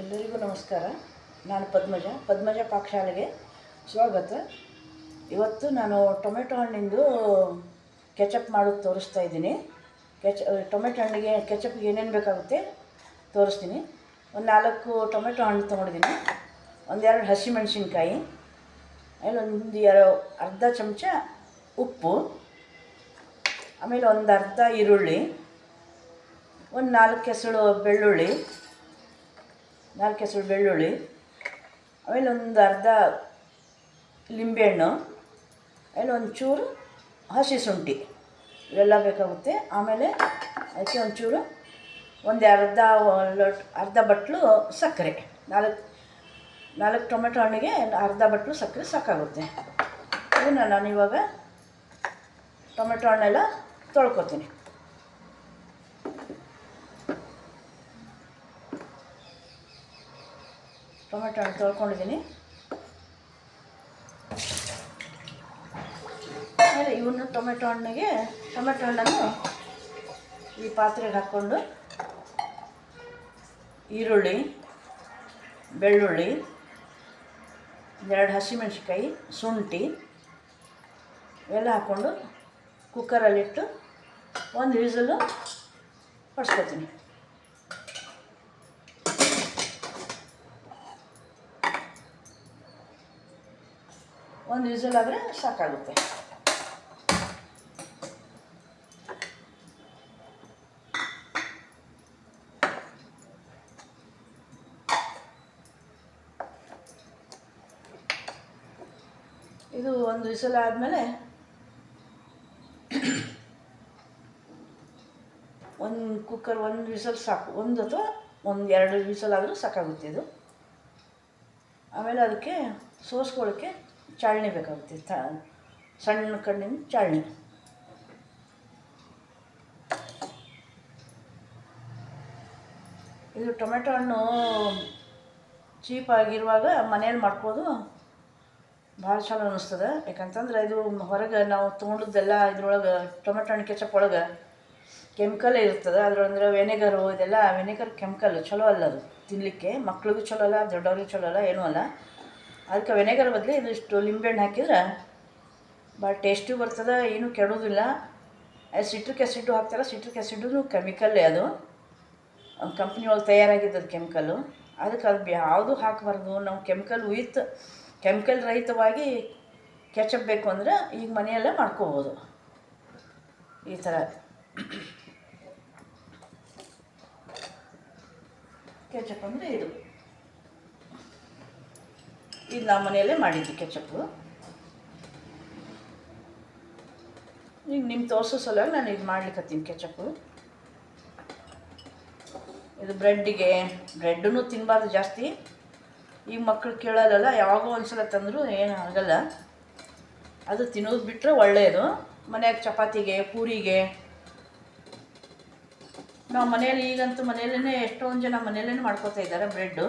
ಎಲ್ಲರಿಗೂ ನಮಸ್ಕಾರ. ನಾನು ಪದ್ಮಜ. ಪದ್ಮಜ ಪಾಕಶಾಲೆಗೆ ಸ್ವಾಗತ. ಇವತ್ತು ನಾನು ಟೊಮೆಟೊ ಹಣ್ಣಿಂದು ಕೆಚಪ್ ಮಾಡೋದು ತೋರಿಸ್ತಾ ಇದ್ದೀನಿ. ಕೆಚ ಟೊಮೆಟೊ ಹಣ್ಣಿಗೆ ಕೆಚಪ್ಗೆ ಏನೇನು ಬೇಕಾಗುತ್ತೆ ತೋರಿಸ್ತೀನಿ. ಒಂದು ನಾಲ್ಕು ಟೊಮೆಟೊ ಹಣ್ಣು ತೊಗೊಂಡಿದ್ದೀನಿ. ಒಂದೆರಡು ಹಸಿಮೆಣಸಿನ್ಕಾಯಿ ಆಮೇಲೆ ಒಂದು ಎರಡು ಅರ್ಧ ಚಮಚ ಉಪ್ಪು, ಆಮೇಲೆ ಒಂದು ಅರ್ಧ ಈರುಳ್ಳಿ, ಒಂದು ನಾಲ್ಕು ಕೆಸಳು ಬೆಳ್ಳುಳ್ಳಿ ನಾಲ್ಕು ಹೆಸರು ಬೆಳ್ಳುಳ್ಳಿ, ಆಮೇಲೆ ಒಂದು ಅರ್ಧ ಲಿಂಬೆಹಣ್ಣು ಆಮೇಲೆ ಒಂದು ಚೂರು ಹಸಿ ಶುಂಠಿ, ಇವೆಲ್ಲ ಬೇಕಾಗುತ್ತೆ. ಆಮೇಲೆ ಅದಕ್ಕೆ ಒಂಚೂರು, ಒಂದು ಅರ್ಧ ಲೋಟ್ ಅರ್ಧ ಬಟ್ಲು ಸಕ್ಕರೆ, ನಾಲ್ಕು ನಾಲ್ಕು ಟೊಮೆಟೊ ಹಣ್ಣಿಗೆ ಅರ್ಧ ಬಟ್ಲು ಸಕ್ಕರೆ ಸಾಕಾಗುತ್ತೆ. ಇದನ್ನು ನಾನು ಇವಾಗ ಟೊಮೆಟೊ ಹಣ್ಣೆಲ್ಲ ತೊಳ್ಕೊತೀನಿ. ಟೊಮೆಟೊ ಹಣ್ಣು ತೊಳ್ಕೊಂಡಿದ್ದೀನಿ. ಆಮೇಲೆ ಇವನ್ನು ಟೊಮೆಟೊ ಹಣ್ಣಿಗೆ, ಟೊಮೆಟೊ ಹಣ್ಣನ್ನು ಈ ಪಾತ್ರೆಗೆ ಹಾಕ್ಕೊಂಡು ಈರುಳ್ಳಿ, ಬೆಳ್ಳುಳ್ಳಿ, ಎರಡು ಹಸಿಮೆಣ್ಸಿಕಾಯಿ ಶುಂಠಿ ಎಲ್ಲ ಹಾಕ್ಕೊಂಡು ಕುಕ್ಕರಲ್ಲಿಟ್ಟು ಒಂದು ವಿಸಲು ಹೊಡ್ಸ್ಕೊತೀನಿ ಒಂದು ವಿಸಲ್ ಆದರೆ ಸಾಕಾಗುತ್ತೆ. ಇದು ಒಂದು ವಿಸಲ್ ಆದಮೇಲೆ ಒಂದು ಕುಕ್ಕರ್ ಒಂದು ವಿಸಲ್ ಸಾಕು. ಒಂದು ಅಥವಾ ಒಂದು ಎರಡು ವಿಸಲ್ ಆದರೂ ಸಾಕಾಗುತ್ತೆ ಇದು. ಆಮೇಲೆ ಅದಕ್ಕೆ ಸೋಸ್ಕೊಳ್ಳೋಕ್ಕೆ ಚಾಳಣಿ ಬೇಕಾಗುತ್ತೆ. ಸಣ್ಣ ಕಣ್ಣಿನ ಚಾಳಣಿ ಇದು ಟೊಮೆಟೊ ಹಣ್ಣು ಚೀಪಾಗಿರುವಾಗ ಮನೇಲಿ ಮಾಡ್ಬೋದು. ಭಾಳ ಚಲೋ ಅನ್ನಿಸ್ತದೆ ಯಾಕಂತಂದ್ರೆ ಇದು ಹೊರಗೆ ನಾವು ತೊಗೊಂಡದ್ದೆಲ್ಲ ಇದ್ರೊಳಗೆ, ಟೊಮೆಟೊ ಹಣ್ಣು ಕೆಚಪ್ ಒಳಗೆ ಕೆಮಿಕಲ್ ಇರ್ತದೆ. ಅದ್ರೊಳಂದ್ರೆ ವೆನೆಗರು, ಇದೆಲ್ಲ ವೆನೆಗರ್ ಕೆಮಿಕಲ್, ಚಲೋ ಅಲ್ಲ ಅದು. ತಿನ್ನಲಿಕ್ಕೆ ಮಕ್ಳಿಗೂ ಚಲೋ ಅಲ್ಲ, ದೊಡ್ಡವ್ರಿಗೂ ಚಲೋ ಅಲ್ಲ, ಏನೂ ಅಲ್ಲ. ಅದಕ್ಕೆ ವೆನೆಗರ್ ಬದಲು ಇದಿಷ್ಟು ಲಿಂಬೆಹಣ್ಣು ಹಾಕಿದ್ರೆ ಭಾಳ ಟೇಸ್ಟಿ ಬರ್ತದೆ, ಏನೂ ಕೆಡೋದಿಲ್ಲ ಸಿಟ್ರಿಕ್ ಆ್ಯಸಿಡ್ಡು ಹಾಕ್ತಾರೆ ಸಿಟ್ರಿಕ್ ಆ್ಯಸಿಡ್ಡು ಕೆಮಿಕಲ್ಲೇ ಅದು. ಕಂಪ್ನಿ ಒಳಗೆ ತಯಾರಾಗಿದ್ದದು ಕೆಮಿಕಲ್ಲು ಅದಕ್ಕೆ ಅದು ಯಾವುದು ಹಾಕಬಾರ್ದು? ನಾವು ಕೆಮಿಕಲ್ ಉಯಿತ್ ಕೆಮಿಕಲ್ ರಹಿತವಾಗಿ ಕೆಚಪ್ ಬೇಕು ಅಂದರೆ ಈಗ ಮನೆಯಲ್ಲೇ ಮಾಡ್ಕೋಬೋದು. ಈ ಥರ. ಕೆಚಪ್ ಅಂದರೆ ಇದು. ಇದು ನಾವು ಮನೆಯಲ್ಲೇ ಮಾಡಿದ್ವಿ ಕೆಚಪ್ಪು. ಈಗ ನಿಮ್ಮ ತೋರಿಸೋ ಸಲುವಾಗಿ ನಾನು ಇದು ಮಾಡ್ಲಿಕ್ಕತ್ತೀನಿ ಕೆಚಪ್ಪು. ಇದು ಬ್ರೆಡ್ಡಿಗೆ ಬ್ರೆಡ್ಡೂ ತಿನ್ನಬಾರ್ದು ಜಾಸ್ತಿ. ಈಗ ಮಕ್ಕಳು ಕೇಳಲ್ಲ ಯಾವಾಗೋ ಒಂದು ಸಲ ತಂದರೂ ಏನು ಆಗಲ್ಲ. ಅದು ತಿನ್ನೋದು ಬಿಟ್ಟರೆ ಒಳ್ಳೆಯದು ಮನೆಯಾಗ ಚಪಾತಿಗೆ, ಪೂರಿಗೆ. ನಾವು ಮನೆಯಲ್ಲಿ ಈಗಂತೂ ಮನೆಯಲ್ಲೇ ಎಷ್ಟೊಂದು ಜನ ಮನೆಯಲ್ಲೇ ಮಾಡ್ಕೋತಾ ಇದ್ದಾರೆ ಬ್ರೆಡ್ಡು.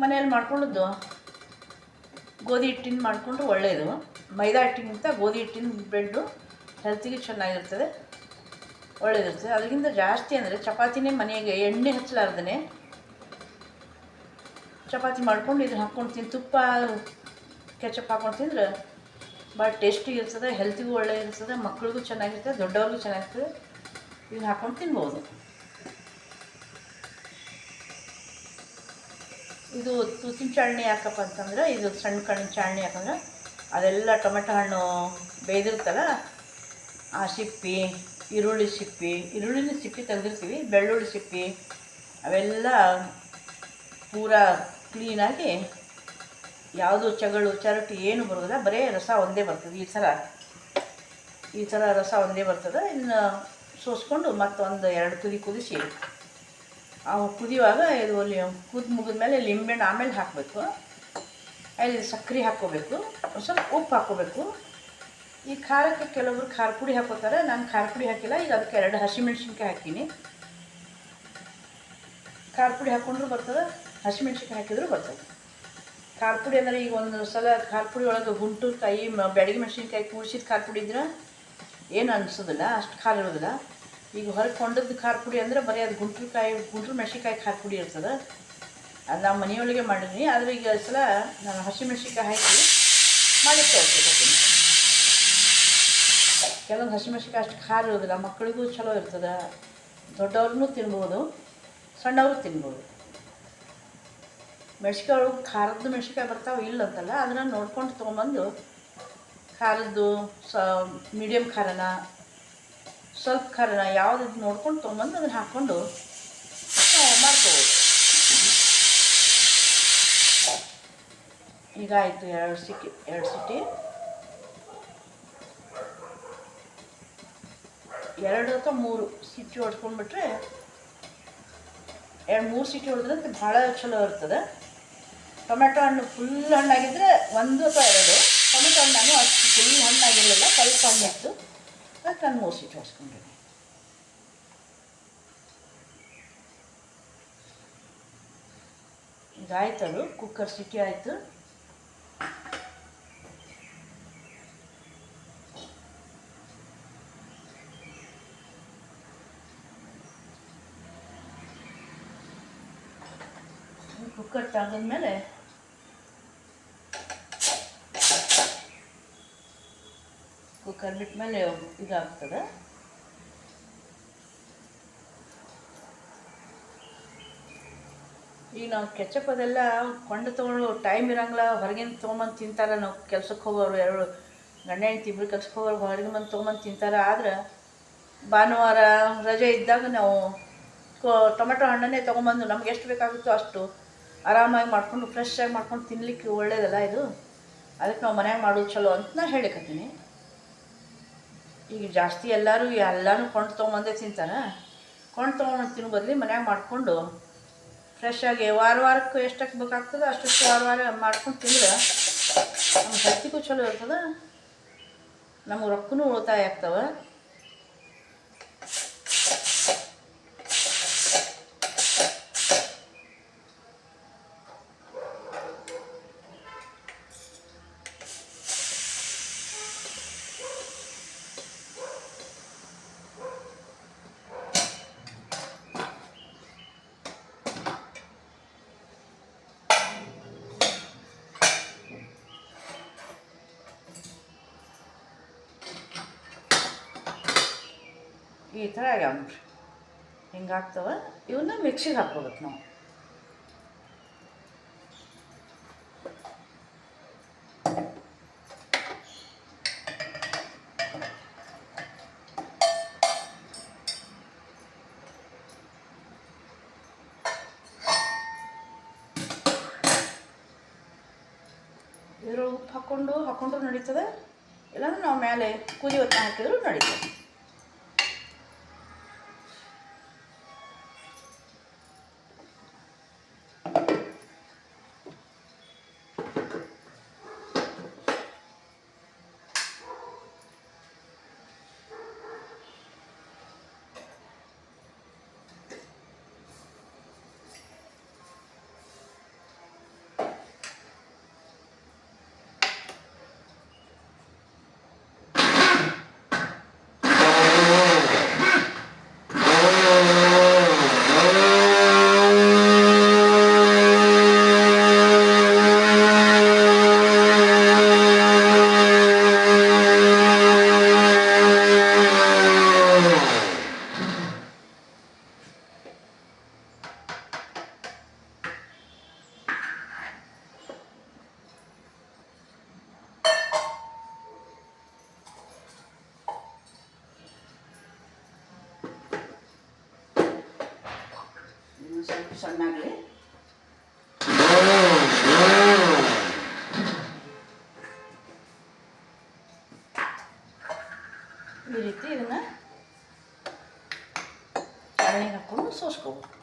ಮನೆಯಲ್ಲಿ ಮಾಡ್ಕೊಳ್ಳೋದು. ಗೋಧಿ ಹಿಟ್ಟಿನ ಮಾಡಿಕೊಂಡ್ರೆ ಒಳ್ಳೆಯದು ಮೈದಾ ಹಿಟ್ಟಿಗಿಂತ ಗೋಧಿ ಹಿಟ್ಟಿನ ಬ್ರೆಡ್ಡು ಹೆಲ್ತಿಗೆ ಚೆನ್ನಾಗಿರ್ತದೆ. ಒಳ್ಳೆಯದಿರ್ತದೆ ಅದಕ್ಕಿಂತ ಜಾಸ್ತಿ ಅಂದರೆ ಚಪಾತಿನೇ ಮನೆಗೆ ಎಣ್ಣೆ ಹಚ್ಚಲಾರ್ದೇ ಚಪಾತಿ ಮಾಡ್ಕೊಂಡು ಇದನ್ನು ಹಾಕ್ಕೊಂಡು ತಿಂದು ತುಪ್ಪ ಕೆಚಪ್ ಹಾಕ್ಕೊಂಡು ತಿಂದ್ರೆ ಭಾಳ ಟೇಸ್ಟಿ ಇರ್ತದೆ ಹೆಲ್ತಿಗೂ ಒಳ್ಳೆ ಇರ್ತದೆ ಮಕ್ಳಿಗೂ ಚೆನ್ನಾಗಿರ್ತದೆ, ದೊಡ್ಡವ್ರಿಗೂ ಚೆನ್ನಾಗಿರ್ತದೆ. ಇದನ್ನು ಹಾಕ್ಕೊಂಡು ತಿನ್ಬೋದು. ಇದು ತುಸಿನ ಚಾಳಣಿ ಯಾಕಪ್ಪ ಅಂತಂದ್ರೆ, ಇದು ಸಣ್ಣ ಕಣ್ಣಿನ ಚಾಳಣಿ ಯಾಕಂದ್ರೆ ಅದೆಲ್ಲ ಟೊಮೆಟೊ ಹಣ್ಣು ಬೇಯ್ದಿರ್ತಲ್ಲ ಆ ಸಿಪ್ಪಿ, ಈರುಳ್ಳಿ ಸಿಪ್ಪಿ, ಈರುಳ್ಳಿನ ಸಿಪ್ಪಿ ತೆಗೆದಿರ್ತೀವಿ, ಬೆಳ್ಳುಳ್ಳಿ ಸಿಪ್ಪಿ, ಅವೆಲ್ಲ ಪೂರ ಕ್ಲೀನಾಗಿ ಯಾವುದು ಚಗಳು, ಚರಟು ಏನು ಬರೋದಿಲ್ಲ ಬರೀ ರಸ ಒಂದೇ ಬರ್ತದೆ ಈ ಥರ ಈ ಥರ ರಸ ಒಂದೇ ಬರ್ತದೆ, ಇನ್ನು ಸೋಸ್ಕೊಂಡು ಮತ್ತೊಂದು ಎರಡು ಕುದಿ ಕುದಿಸಿ. ಕುದಿಯುವಾಗ ಇದು ಕುದ್ದು ಮುಗಿದ್ಮೇಲೆ ಲಿಂಬೆಹಣ್ಣು ಆಮೇಲೆ ಹಾಕಬೇಕು. ಅಲ್ಲಿ ಸಕ್ಕರೆ ಹಾಕ್ಕೋಬೇಕು. ಒಂದು ಸ್ವಲ್ಪ ಉಪ್ಪು ಹಾಕ್ಕೋಬೇಕು. ಈ ಖಾರಕ್ಕೆ ಕೆಲವರು ಖಾರ ಪುಡಿ ಹಾಕೋತಾರೆ ನಾನು ಖಾರ ಪುಡಿ ಹಾಕಿಲ್ಲ. ಈಗ ಅದಕ್ಕೆ ಎರಡು ಹಸಿಮೆಣ್ಸಿನ್ಕಾಯಿ ಹಾಕೀನಿ. ಖಾರ ಪುಡಿ ಹಾಕ್ಕೊಂಡ್ರೂ ಬರ್ತದೆ, ಹಸಿಮೆಣ್ಸಿನ್ಕಾಯಿ ಹಾಕಿದ್ರು ಬರ್ತದೆ. ಖಾರ ಪುಡಿ ಅಂದರೆ ಈಗ ಒಂದು ಸಲ ಖಾರ ಪುಡಿ ಒಳಗೆ ಗುಂಟು ಕಾಯಿ ಬೆಳಗ್ಗೆ ಮೆಣಸಿನ್ಕಾಯಿ ಕೂಡಿಸಿದ ಖಾರ ಪುಡಿ ಇದ್ರೆ ಏನು ಅನಿಸೋದಿಲ್ಲ, ಅಷ್ಟು ಖಾರ ಇರೋದಿಲ್ಲ. ಈಗ ಹೊರಗೆ ಕೊಂಡದ್ದು ಖಾರ ಪುಡಿ ಅಂದರೆ ಬರೀ ಅದು ಗುಂಟ್ರು ಕಾಯಿ ಗುಂಟ್ರು ಮೆಣಸಿನ್ಕಾಯಿ ಖಾರ ಪುಡಿ ಇರ್ತದೆ. ಅದು ನಾವು ಮನೆಯೊಳಗೆ ಮಾಡಿದ್ವಿ. ಆದರೆ ಈಗ ಸಲ ನಾನು ಹಸಿಮೆಣ್ಸಿನ್ಕಾಯಿ ಹಾಕಿ ಮಾಡಿ ತೋರಿಸ್ತೀನಿ ಕೆಲವೊಂದು ಹಸಿಮೆಣ್ಸಿನ್ಕಾಯಿ ಅಷ್ಟು ಖಾರ ಇರೋದಿಲ್ಲ. ಮಕ್ಕಳಿಗೂ ಚಲೋ ಇರ್ತದೆ. ದೊಡ್ಡವ್ರೂ ತಿನ್ಬೋದು, ಸಣ್ಣವರು ತಿನ್ಬೋದು. ಮೆಣ್ಸಿನ್ಕಾಯಿ ಒಳಗೆ ಖಾರದ್ದು ಮೆಣಸಿಕಾಯಿ ಬರ್ತಾವೆ ಇಲ್ಲ ಅಂತಲ್ಲ, ಅದನ್ನು ನೋಡ್ಕೊಂಡು ತೊಗೊಂಬಂದು ಖಾರದ್ದು ಸ ಮೀಡಿಯಮ್ ಖಾರನ ಸ್ವಲ್ಪ ಖಾರನ ಯಾವುದು ನೋಡ್ಕೊಂಡು ತೊಗೊಂಬಂದು ಅದನ್ನು ಹಾಕ್ಕೊಂಡು ಮಾಡ್ಕೋಬೋದು. ಈಗ ಆಯಿತು ಎರಡು ಸಿಟಿ ಎರಡು ಸಿಟಿ ಎರಡು ಅಥವಾ ಮೂರು ಸಿಟಿ ಹೊಡ್ಕೊಂಡ್ಬಿಟ್ರೆ ಎರಡು ಮೂರು ಸಿಟಿ ಹೊಡೆದ್ರೆ ಭಾಳ ಚಲೋ ಇರ್ತದೆ. ಟೊಮೆಟೊ ಹಣ್ಣು ಫುಲ್ ಹಣ್ಣಾಗಿದ್ದರೆ ಒಂದು ಅಥವಾ ಎರಡು. ಟೊಮೆಟೊ ಹಣ್ಣು ಅಷ್ಟು ಫುಲ್ ಹಣ್ಣಾಗಿರಲಿಲ್ಲ, ಸ್ವಲ್ಪ ಹಣ್ಣಿತ್ತು ಅದಕ್ಕೆ ನಾನು ಮೂರು ಸಿಟಿ ಹೊಡ್ಸ್ಕೊಂಡಿದ್ದೀನಿ ಈಗ ಆಯ್ತು ಅದು ಕುಕ್ಕರ್ ಸಿಟಿ ಆಯಿತು ಕುಕ್ಕರ್ ತೆಗೆದ್ಮೇಲೆ ಕುಕ್ಕರ್ ಬಿಟ್ಮೇಲೆ ಇದಾಗ್ತದೆ. ಈಗ ನಾವು ಕೆಚಪ್ ಅದೆಲ್ಲ ಕೊಂಡು ತೊಗೊಂಡು ಟೈಮ್ ಇರೋಂಗಿಲ್ಲ ಹೊರಗಿನ ತೊಗೊಂಬಂದು ತಿಂತಾರೆ. ನಾವು ಕೆಲ್ಸಕ್ಕೆ ಹೋಗೋರು ಎರಡು ಗಂಡ ಹೆಂಡ್ತಿ ಇಬ್ಬರು ಕೆಲ್ಸಕ್ಕೆ ಹೋಗೋರು ಹೊರಗೆ ಬಂದು ತೊಗೊಂಬಂದು ತಿಂತಾರೆ. ಆದ್ರೆ ಭಾನುವಾರ ರಜೆ ಇದ್ದಾಗ ನಾವು ಟೊಮೆಟೊ ಹಣ್ಣನ್ನೇ ತೊಗೊಂಬಂದು ನಮ್ಗೆ ಎಷ್ಟು ಬೇಕಾಗುತ್ತೋ ಅಷ್ಟು ಆರಾಮಾಗಿ ಮಾಡ್ಕೊಂಡು ಫ್ರೆಶ್ ಆಗಿ ಮಾಡ್ಕೊಂಡು ತಿನ್ನಲಿಕ್ಕೆ ಒಳ್ಳೇದಲ್ಲ ಇದು? ಅದಕ್ಕೆ ನಾವು ಮನ್ಯಾಗ ಮಾಡೋದು ಚಲೋ ಅಂತ ನಾ ಹೇಳಿಕತ್ತೀನಿ. ಈಗ ಜಾಸ್ತಿ ಎಲ್ಲರೂ ಎಲ್ಲನೂ ಕೊಂಡು ತೊಗೊಂಬಂದೇ ತಿಂತಾನೆ? ಕೊಂಡು ತೊಗೊಂಡು ತಿನ್ನೋ ಬದಲಿ ಮನ್ಯಾಗ ಮಾಡಿಕೊಂಡು ಫ್ರೆಶ್ ವಾರ ವಾರಕ್ಕೆ ಎಷ್ಟಕ್ಕೆ ಬೇಕಾಗ್ತದೆ ಅಷ್ಟಕ್ಕೆ ವಾರ ವಾರ ಮಾಡ್ಕೊಂಡು ತಿಂದ್ರೆ ನಮ್ಮ ಹೆಲ್ತಿಗೂ ಚಲೋ ಇರ್ತದೆ, ನಮಗೆ ರೊಕ್ಕನೂ ಉಳಿತಾಯ ಆಗ್ತವೆ. ಈ ಥರ ಆಗ್ಯಾವ ನೋಡ್ರಿ ಹಿಂಗೆ ಇವನ್ನ ಮಿಕ್ಸಿಗೆ ಹಾಕ್ಕೋಬೇಕು ನಾವು. ಇದ್ರೊಳಗೆ ಉಪ್ಪು ಹಾಕ್ಕೊಂಡು ಹಾಕ್ಕೊಂಡ್ರು ನಡೀತದೆ. ಇಲ್ಲಾಂದ್ರೆ ನಾವು ಮೇಲೆ ಕುದಿ ಹೊತ್ತ ಹಾಕಿದ್ರು ನಡೀತದೆ ಇನ್ನು ಸ್ವಲ್ಪ ಸಣ್ಣಾಗಲಿ ಈ ರೀತಿ ಇದನ್ನು ಚಾಳಣಿಗೆ ಹಾಕ್ಕೊಂಡು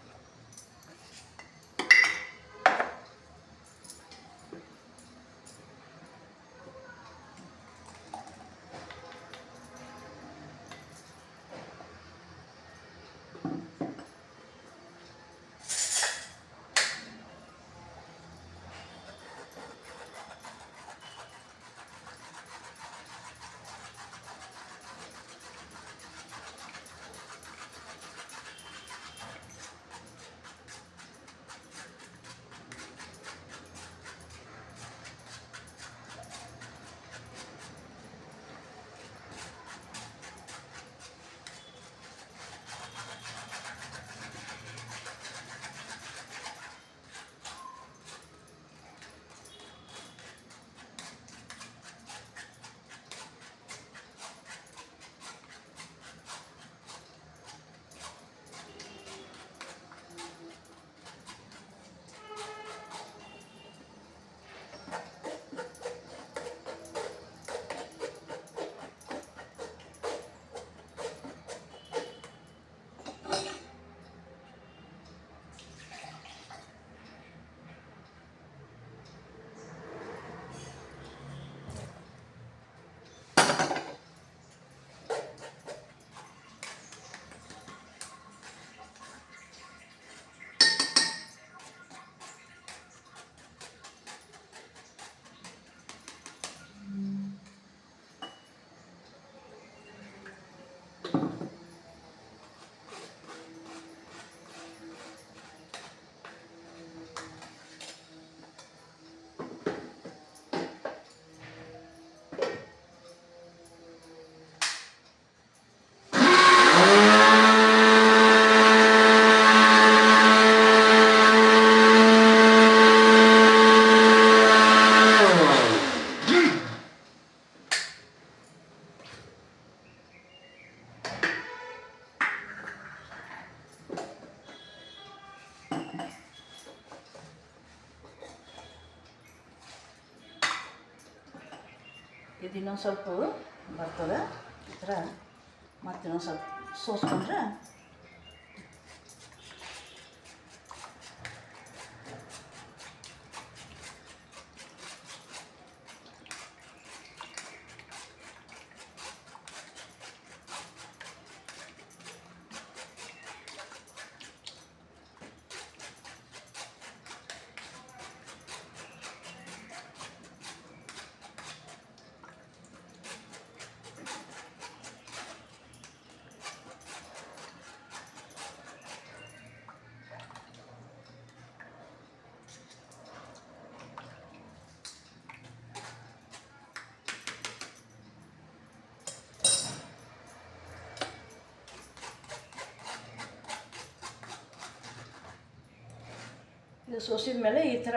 shampoo ಇದು ಸೋಸಿದ ಮೇಲೆ ಈ ಥರ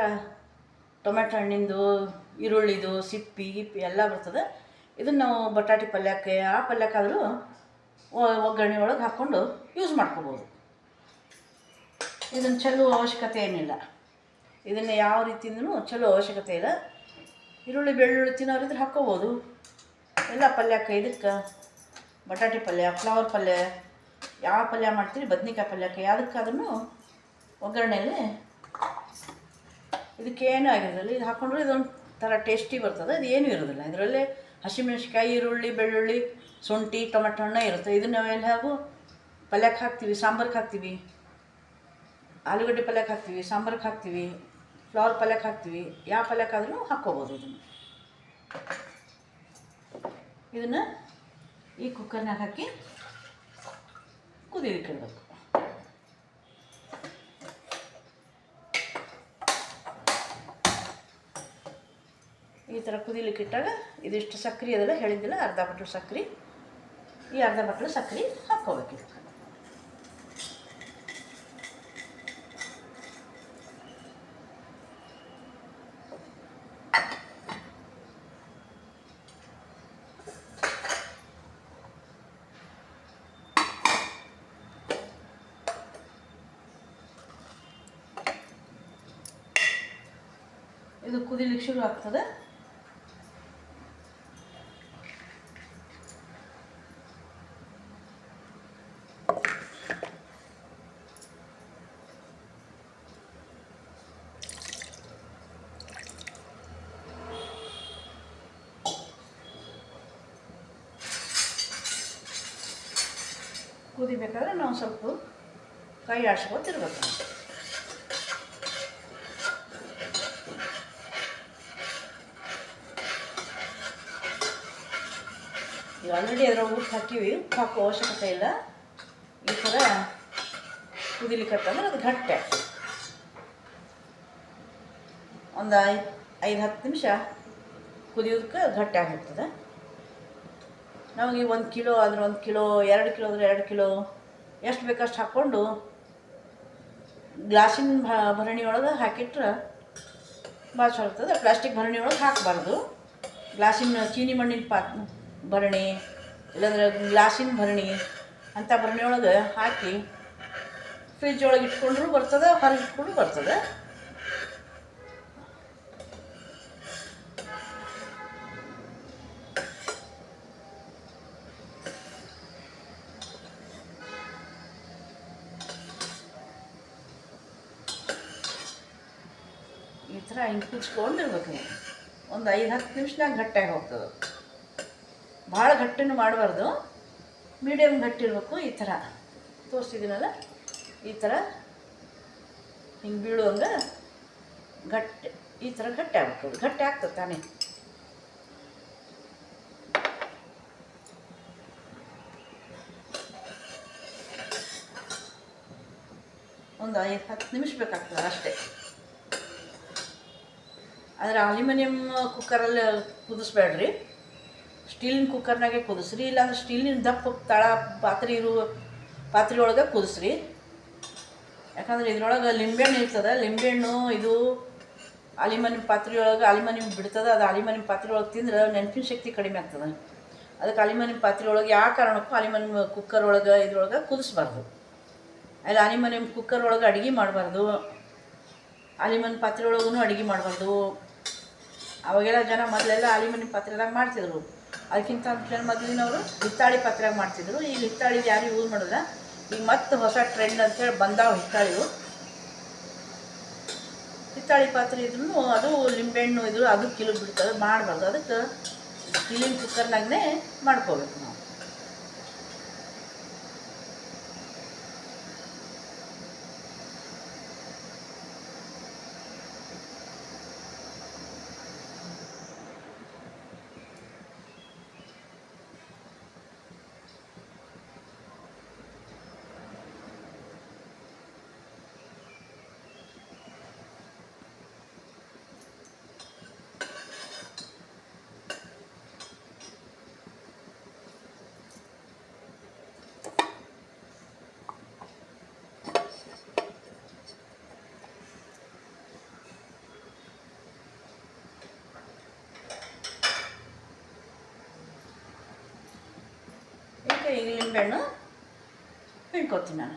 ಟೊಮೆಟೊ ಹಣ್ಣಿಂದು, ಈರುಳ್ಳಿದು, ಸಿಪ್ಪಿ, ಗಿಪ್ಪಿ ಎಲ್ಲ ಬರ್ತದೆ. ಇದನ್ನು ನಾವು ಬಟಾಟಿ ಪಲ್ಯಕ್ಕೆ, ಆ ಪಲ್ಯಕ್ಕಾದರೂ ಒಗ್ಗರಣೆ ಒಳಗೆ ಹಾಕ್ಕೊಂಡು ಯೂಸ್ ಮಾಡ್ಕೋಬೋದು. ಇದನ್ನು ಚಲೋ ಅವಶ್ಯಕತೆ ಏನಿಲ್ಲ. ಇದನ್ನು ಯಾವ ರೀತಿಯಿಂದನೂ ಚಲೋ ಅವಶ್ಯಕತೆ ಇಲ್ಲ. ಈರುಳ್ಳಿ, ಬೆಳ್ಳುಳ್ಳಿ ತಿನ್ನೋರಿದ್ರೆ ಹಾಕ್ಕೋಬೋದು. ಎಲ್ಲ ಪಲ್ಯಕ್ಕೆ ಇದಕ್ಕೆ ಬಟಾಟಿ ಪಲ್ಯ ಫ್ಲವರ್ ಪಲ್ಯ, ಯಾವ ಪಲ್ಯ ಮಾಡ್ತೀರಿ, ಬದ್ನಿಕಾಯಿ ಪಲ್ಯಕ್ಕೆ ಯಾವುದಕ್ಕಾದ್ರೂ ಒಗ್ಗರಣೆಯಲ್ಲಿ ಇದಕ್ಕೇನು ಆಗಿರೋದಿಲ್ಲ ಇದು ಹಾಕ್ಕೊಂಡ್ರೆ ಇದೊಂದು ಥರ ಟೇಸ್ಟಿ ಬರ್ತದೆ. ಇದು ಏನೂ ಇರೋದಿಲ್ಲ ಇದರಲ್ಲಿ ಹಸಿಮೆಣಸಿಕಾಯಿ ಈರುಳ್ಳಿ, ಬೆಳ್ಳುಳ್ಳಿ, ಶುಂಠಿ, ಟೊಮೆಟೊ ಹಣ್ಣು ಇರುತ್ತೆ. ಇದನ್ನ ನಾವೆಲ್ಲ ಹಾಗೂ ಪಲ್ಯಕ್ಕೆ ಹಾಕ್ತೀವಿ, ಸಾಂಬಾರ್ಗೆ ಹಾಕ್ತೀವಿ. ಆಲೂಗಡ್ಡೆ ಪಲ್ಯಕ್ಕೆ ಹಾಕ್ತೀವಿ, ಸಾಂಬಾರ್ಗೆ ಹಾಕ್ತೀವಿ ಫ್ಲವರ್ ಪಲ್ಯಕ್ಕೆ ಹಾಕ್ತೀವಿ. ಯಾವ ಪಲ್ಯಕ್ಕಾದ್ರೂ ಹಾಕ್ಕೋಬೋದು ಇದನ್ನು. ಇದನ್ನು ಈ ಕುಕ್ಕರ್ನಾಗ ಹಾಕಿ ಕುದಿಲಿಕ್ಕೆ ಇಡಬೇಕು. ಈ ಥರ ಕುದಿಲಿಕ್ಕೆ ಇಟ್ಟಾಗ ಇದಿಷ್ಟು ಸಕ್ಕರೆ ಅದೆಲ್ಲ ಹೇಳಿದ್ದಿಲ್ಲ ಅರ್ಧ ಬಟ್ಲು ಸಕ್ಕರೆ ಈ ಅರ್ಧ ಬಟ್ಲು ಸಕ್ಕರೆ ಹಾಕ್ಕೋಬೇಕು. ಇದಕ್ಕೆ ಇದು ಕುದಿಲಿಕ್ಕೆ ಶುರು ಆಗ್ತದೆ. ಕುದಿಬೇಕಾದ್ರೆ ನಾವು ಸ್ವಲ್ಪ ಕೈ ಆಡ್ಸ್ಕೊತಿರ್ಬೇಕು ಈಗ ಆಲ್ರೆಡಿ ಅದರ ಉಪ್ಪು ಹಾಕಿವಿ. ಉಪ್ಪು ಹಾಕೋ ಅವಶ್ಯಕತೆ ಇಲ್ಲ. ಈ ಥರ ಕುದಿಲಿಕ್ಕತ್ತಂದ್ರೆ ಅದು ಘಟ್ಟೆ. ಒಂದು ಐದು ಐದು ಹತ್ತು ನಿಮಿಷ ಕುದಿಯೋದಕ್ಕೆ ಗಟ್ಟಿ ಆಗಿರ್ತದೆ ನಮಗೆ ಒಂದು ಕಿಲೋ ಅಂದರೆ ಒಂದು ಕಿಲೋ, ಎರಡು ಕಿಲೋ ಅಂದರೆ ಎರಡು ಕಿಲೋ. ಎಷ್ಟು ಬೇಕಷ್ಟು ಹಾಕ್ಕೊಂಡು ಗ್ಲಾಸಿನ ಭರಣಿ ಒಳಗೆ ಹಾಕಿಟ್ರೆ ಭಾಳ ಚಲೋ ಪ್ಲಾಸ್ಟಿಕ್ ಭರಣಿ ಒಳಗೆ ಹಾಕಬಾರ್ದು. ಗ್ಲಾಸಿನ ಚೀನಿ ಮಣ್ಣಿನ ಪಾತ್, ಭರಣಿ, ಇಲ್ಲಾಂದ್ರೆ ಗ್ಲಾಸಿನ ಭರಣಿ ಅಂಥ ಭರಣಿ ಒಳಗೆ ಹಾಕಿ ಫ್ರಿಜ್ ಒಳಗೆ ಇಟ್ಕೊಂಡ್ರೂ ಬರ್ತದೆ, ಹೊರಗೆ ಇಟ್ಕೊಂಡ್ರೂ ಬರ್ತದೆ. ಹಿಂಗೆ ಕುಚ್ಕೊಂಡಿರ್ಬೇಕು ಒಂದು ಐದು ಹತ್ತು ನಿಮಿಷನಾಗ ಗಟ್ಟಿಯಾಗಿ ಹೋಗ್ತದೆ. ಭಾಳ ಗಟ್ಟಿನೂ ಮಾಡಬಾರ್ದು. ಮೀಡಿಯಮ್ ಗಟ್ಟಿರ್ಬೇಕು ಈ ಥರ. ತೋರಿಸಿದ್ದೀನಲ್ಲ? ಈ ಥರ ಹಿಂಗೆ ಬೀಳುವಂಗೆ ಗಟ್ಟಿ, ಈ ಥರ ಗಟ್ಟಿ ಆಗ್ಬೇಕು. ಗಟ್ಟಿ ಆಗ್ತದೆ ತಾನೇ. ಒಂದು ಐದು ಹತ್ತು ನಿಮಿಷ ಬೇಕಾಗ್ತದೆ ಅಷ್ಟೇ. ಆದರೆ ಅಲ್ಯೂಮಿನಿಯಂ ಕುಕ್ಕರಲ್ಲಿ ಕುದಿಸ್ಬೇಡ್ರಿ. ಸ್ಟೀಲಿನ ಕುಕ್ಕರ್ನಾಗೆ ಕುದಿಸ್ರಿ, ಇಲ್ಲಾಂದ್ರೆ ಸ್ಟೀಲಿನ ದಪ್ಪ ತಳ ಪಾತ್ರೆ ಇರುವ ಪಾತ್ರೆ ಒಳಗೆ ಕುದಿಸ್ರಿ. ಯಾಕಂದ್ರೆ ಇದ್ರೊಳಗೆ ಲಿಂಬೆಹಣ್ಣು ಇರ್ತದೆ, ಲಿಂಬೆಹಣ್ಣು ಇದು ಅಲಿಮನಿಯಂ ಪಾತ್ರೆ ಒಳಗೆ ಅಲ್ಯೂಮಿನಿಯಂ ಬಿಡ್ತದೆ, ಅದು ಅಲಿಮನಿಯಂ ಪಾತ್ರೆ ಒಳಗೆ ತಿಂದ್ರೆ ನೆನಪಿನ ಶಕ್ತಿ ಕಡಿಮೆ ಆಗ್ತದೆ. ಅದಕ್ಕೆ ಅಲಿಮನಿಯಂ ಪಾತ್ರೆ ಒಳಗೆ ಯಾವ ಕಾರಣಕ್ಕೂ ಅಲಿಮನಿಯಂ ಕುಕ್ಕರ್ ಒಳಗೆ ಇದ್ರೊಳಗೆ ಕುದಿಸ್ಬಾರ್ದು. ಅಲ್ಲಿ ಅಲ್ಯೂಮಿನಿಯಂ ಕುಕ್ಕರ್ ಒಳಗೆ ಅಡುಗೆ ಮಾಡಬಾರ್ದು. ಅಲಿಮನ್ ಪಾತ್ರೆ ಒಳಗೂ ಅಡುಗೆ ಮಾಡಬಾರ್ದು. ಅವಾಗೆಲ್ಲ ಜನ ಮೊದಲೆಲ್ಲ ಅಲ್ಯೂಮಿನಿಯಂ ಪಾತ್ರೆದಾಗ ಮಾಡ್ತಿದ್ರು. ಅದಕ್ಕಿಂತ ಮೊದಲಿನವರು ಹಿತ್ತಾಳಿ ಪಾತ್ರೆಯಾಗ ಮಾಡ್ತಿದ್ರು. ಈಗ ಹಿತ್ತಾಳಿ ಯಾರು ಯೂಸ್ ಮಾಡೋಲ್ಲ ಈಗ ಮತ್ತೆ ಹೊಸ ಟ್ರೆಂಡ್ ಅಂತೇಳಿ ಬಂದಾವ ಹಿತ್ತಾಳಿವು. ಹಿತ್ತಾಳಿ ಪಾತ್ರೆ ಇದ್ರೂ ಅದು ಲಿಂಬೆಹಣ್ಣು ಇದ್ರು ಅದು ಕಿಲು ಬಿಡ್ತದೆ, ಮಾಡಬಾರ್ದು. ಅದಕ್ಕೆ ಕಿಲಿನ ಕುಕ್ಕರ್ನಾಗೇ ಮಾಡ್ಕೋಬೇಕು ನಾವು. ಲಿಂಬೆಹಣ್ಣು ಹಿಂಡ್ಕೊತೀನಿ ನಾನು.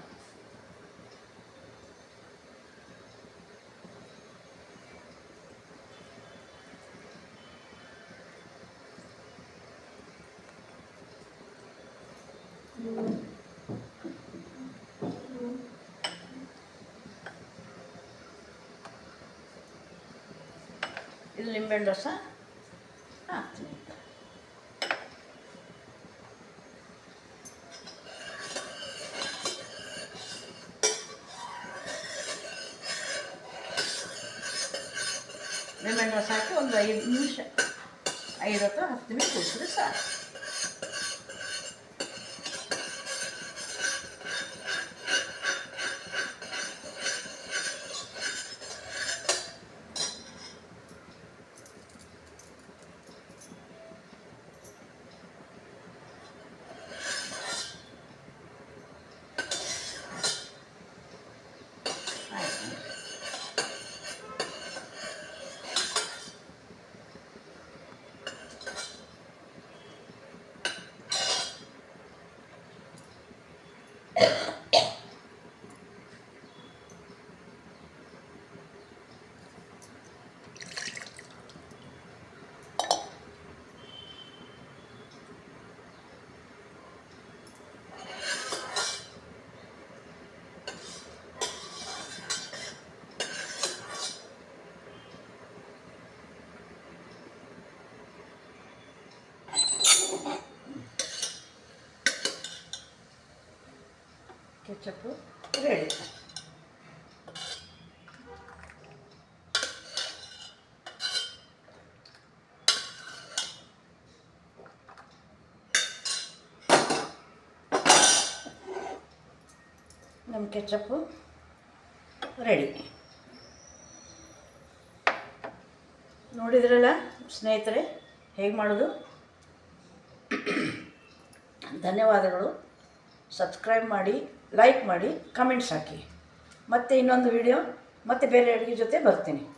ಇದು ನಿಂಬೆಹಣ್ಣು ರಸ. ಲೆಮನ್ ರಸ ಹಾಕಿ ಒಂದು ಐದು ನಿಮಿಷ ಐದು ಅಥವಾ ಹತ್ತು ನಿಮಿಷ ಕುಡಿಸಿದ್ರೆ ಸಾಕು ಕೆಚಪ್ಪು ರೆಡಿ. ನಮ್ಮ ಕೆಚಪ್ ರೆಡಿ. ನೋಡಿದ್ರಲ್ಲ ಸ್ನೇಹಿತರೆ ಹೇಗೆ ಮಾಡೋದು? ಧನ್ಯವಾದಗಳು. ಸಬ್ಸ್ಕ್ರೈಬ್ ಮಾಡಿ. ಲೈಕ್ ಮಾಡಿ ಕಮೆಂಟ್ಸ್ ಹಾಕಿ. ಮತ್ತೆ ಇನ್ನೊಂದು ವಿಡಿಯೋ ಮತ್ತೆ ಬೇರೆ ಅಡುಗೆ ಜೊತೆ ಬರ್ತೀನಿ.